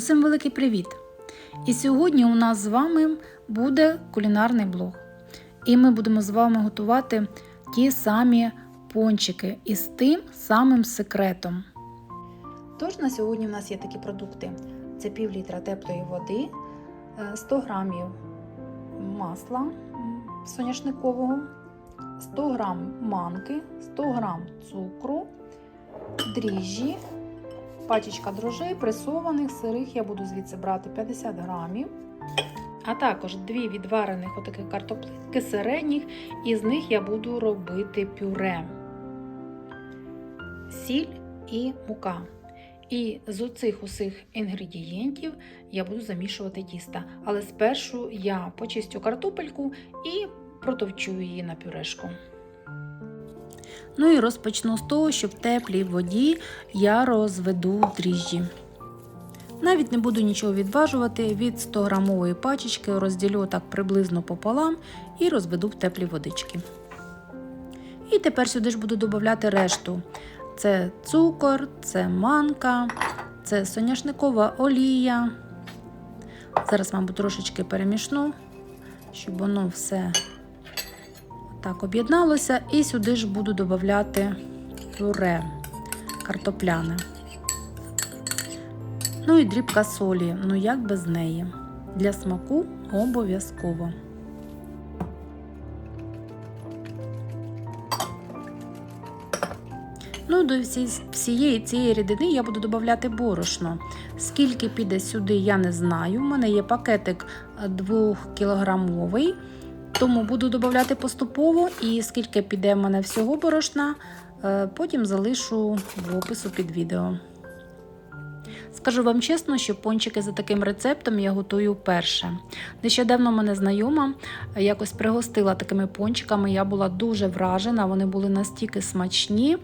Усім великий привіт! І сьогодні у нас з вами буде кулінарний блог. І ми будемо з вами готувати ті самі пончики із тим самим секретом. Тож на сьогодні у нас є такі продукти: це пів літра теплої води, е, 100 грамів масла соняшникового, 100 грам манки, 100 грам цукру, дріжджі, пачечка дрожжей пресованих, сирих я буду звідси брати 50 грамів. А також дві відварених отаких картоплинки середніх, і з них я буду робити пюре, сіль і мука. І з оцих усіх інгредієнтів я буду замішувати тісто. Але спершу я почистю картопельку і протовчу її на пюрешку. Ну і розпочну з того, що в теплій воді я розведу дріжджі. Навіть не буду нічого відважувати, від 100 грамової пачечки розділю так приблизно пополам і розведу в теплі водички. І тепер сюди ж буду додати решту. Це цукор, це манка, це соняшникова олія. Зараз, мабуть, трошечки перемішну, щоб воно все так об'єдналося. І сюди ж буду додати пюре картопляне. Ну і дрібка солі, ну як без неї. Для смаку обов'язково. Ну, до всієї цієї рідини я буду додати борошно. Скільки піде сюди, я не знаю. У мене є пакетик 2 кілограмовий, тому буду додати поступово. І скільки піде в мене всього борошна, потім залишу в опису під відео. Скажу вам чесно, що пончики за таким рецептом я готую вперше. Нещодавно мене знайома якось пригостила такими пончиками. Я була дуже вражена, вони були настільки смачні.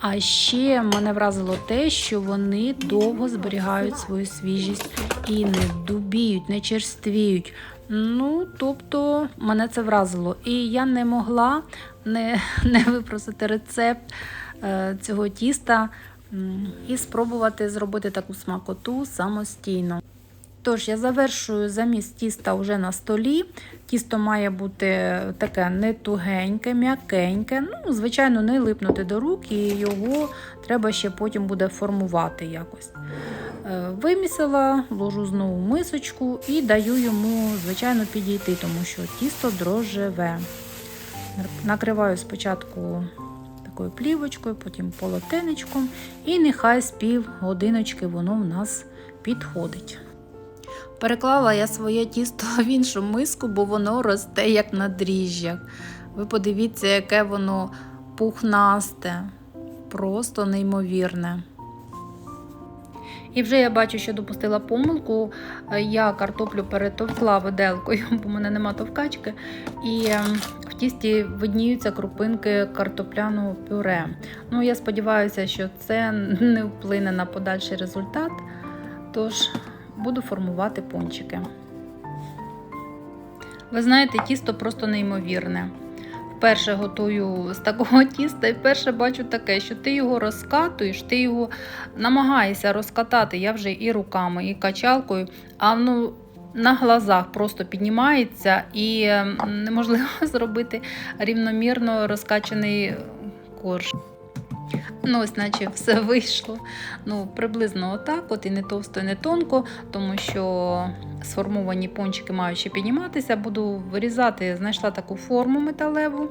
А ще мене вразило те, що вони довго зберігають свою свіжість і не дубіють, не черствіють. Ну, тобто, мене це вразило. І я не могла не, не випросити рецепт е, цього тіста і спробувати зробити таку смакоту самостійно. Тож, я завершую заміс тіста вже на столі. Тісто має бути таке не тугеньке, м'якеньке. Ну, звичайно, не липнути до рук, і його треба ще потім буде формувати якось. Вимісила, ложу знову мисочку і даю йому, звичайно, підійти, тому що тісто дрожжеве. Накриваю спочатку такою плівочкою, потім полотенечком, і нехай з пів годиночки воно в нас підходить. Переклала я своє тісто в іншу миску, бо воно росте як на дріжджах. Ви подивіться, яке воно пухнасте, просто неймовірне. І вже я бачу, що допустила помилку. Я картоплю перетовкла виделкою, бо в мене нема товкачки. І в тісті видніються крупинки картопляного пюре. Ну, я сподіваюся, що це не вплине на подальший результат. Тож буду формувати пончики. Ви знаєте, тісто просто неймовірне. Вперше готую з такого тіста, і вперше бачу таке, що ти його розкатуєш, ти його намагаєшся розкатати. Я вже і руками, і качалкою, а ну. на глазах просто піднімається і неможливо зробити рівномірно розкачаний корж. Ну, ось, наче все вийшло. Ну, приблизно отак, от і не товсто, і не тонко, тому що сформовані пончики мають ще підніматися. Буду вирізати, знайшла таку форму металеву,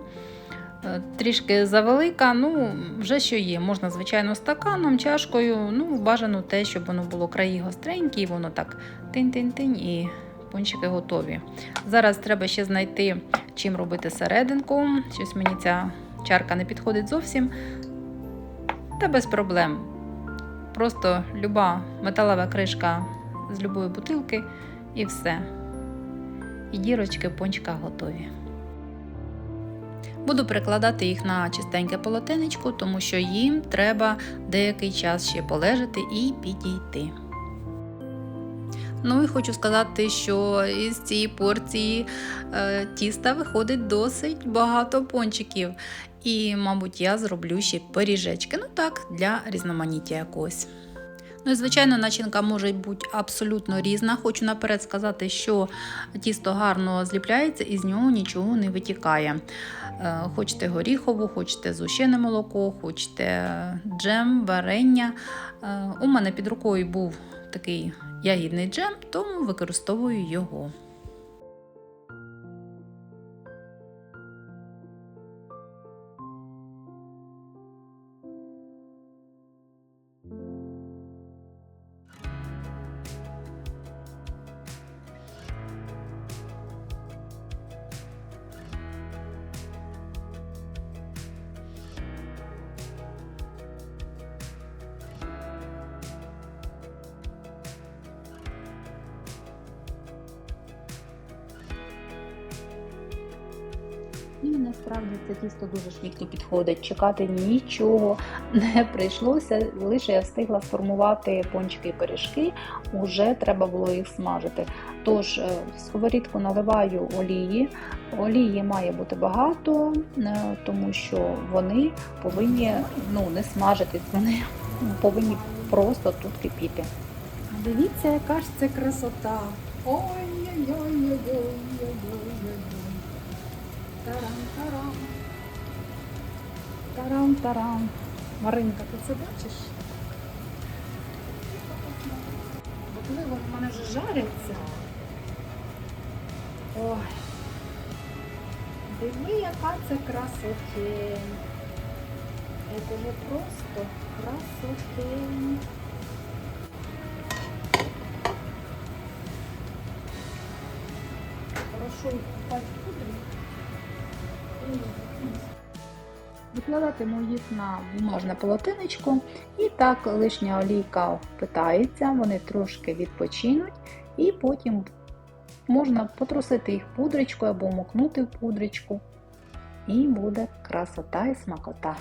трішки завелика, ну, вже що є. Можна, звичайно, стаканом, чашкою. Ну, бажано те, щоб воно було краї гостренькі, і воно так тинь-тинь-тинь і пончики готові. Зараз треба ще знайти, чим робити серединку. Щось мені ця чарка не підходить зовсім. Та без проблем. Просто люба металева кришка з любої бутилки і все. І дірочки пончика готові. Буду перекладати їх на чистеньке полотенечко, тому що їм треба деякий час ще полежати і підійти. Ну і хочу сказати, що із цієї порції е, тіста виходить досить багато пончиків. І, мабуть, я зроблю ще пиріжечки. Ну так, для різноманіття якогось. Ну і звичайно, начинка може бути абсолютно різна. Хочу наперед сказати, що тісто гарно зліпляється і з нього нічого не витікає. Е, Хочете горіхову, хочете згущене молоко, хочете джем, варення. Е, У мене під рукою був такий ягідний джем, тому використовую його. І насправді це тісто дуже швидко підходить. Чекати нічого не прийшлося. Лише я встигла сформувати пончики і пиріжки, уже треба було їх смажити. Тож е, в сковорідку наливаю олії. Олії має бути багато, е, тому що вони повинні ну, не смажитись, вони повинні просто тут кипіти. Дивіться, яка ж це красота. Ой-ой-ой-ой-ой-ой-ой. Тарам-тарам. Тарам-тарам. Маринка, ти це бачиш? Можливо, в мене вже жаряться. Ой. Диви, яка це красотень. Це вже просто красотень. Хорошо їх в їх на бумажне полотенечко, і так лишня олійка впитається, вони трошки відпочинуть, і потім можна потрусити їх пудричкою або мокнути в пудричку, і буде красота і смакота.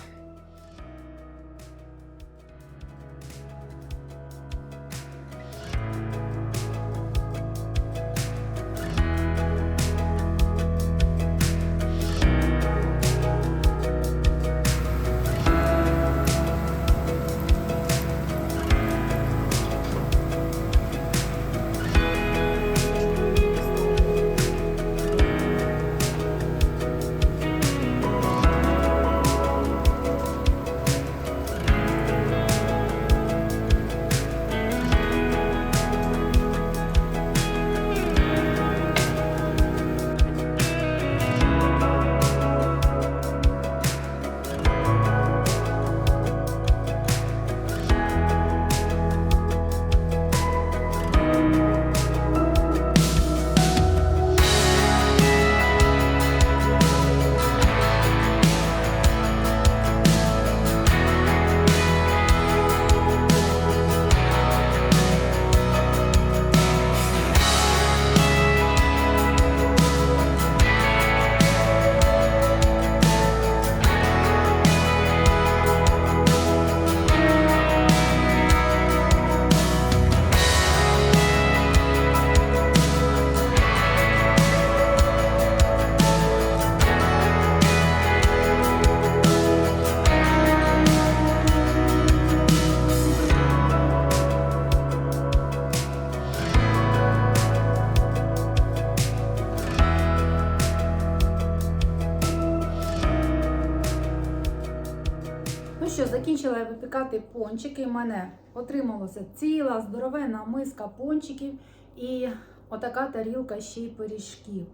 Закінчила я випікати пончики. У мене отрималася ціла здоровенна миска пончиків і отака тарілка ще й пиріжків.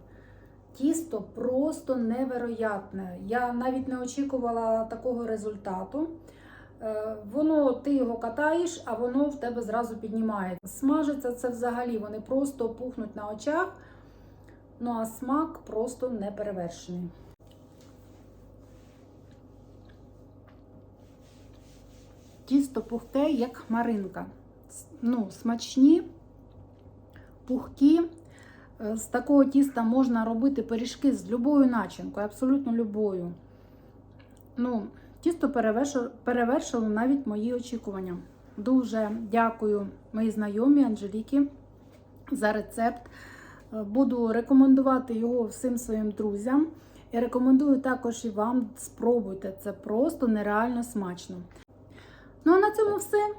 Тісто просто невероятне. Я навіть не очікувала такого результату. Е, Воно ти його катаєш, а воно в тебе зразу піднімається. Смажиться це взагалі, вони просто пухнуть на очах. Ну а смак просто неперевершений. Тісто пухке, як хмаринка. Ну, смачні, пухкі. Е, З такого тіста можна робити пиріжки з любою начинкою, абсолютно любою. Ну, тісто перевершило, перевершило навіть мої очікування. Дуже дякую моїй знайомій Анжелікі за рецепт. Е, Буду рекомендувати його всім своїм друзям. І рекомендую також і вам спробуйте. Це просто нереально смачно. Ну а на цьому все.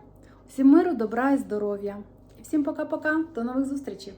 Всім миру, добра і здоров'я. І всім пока-пока. До нових зустрічей!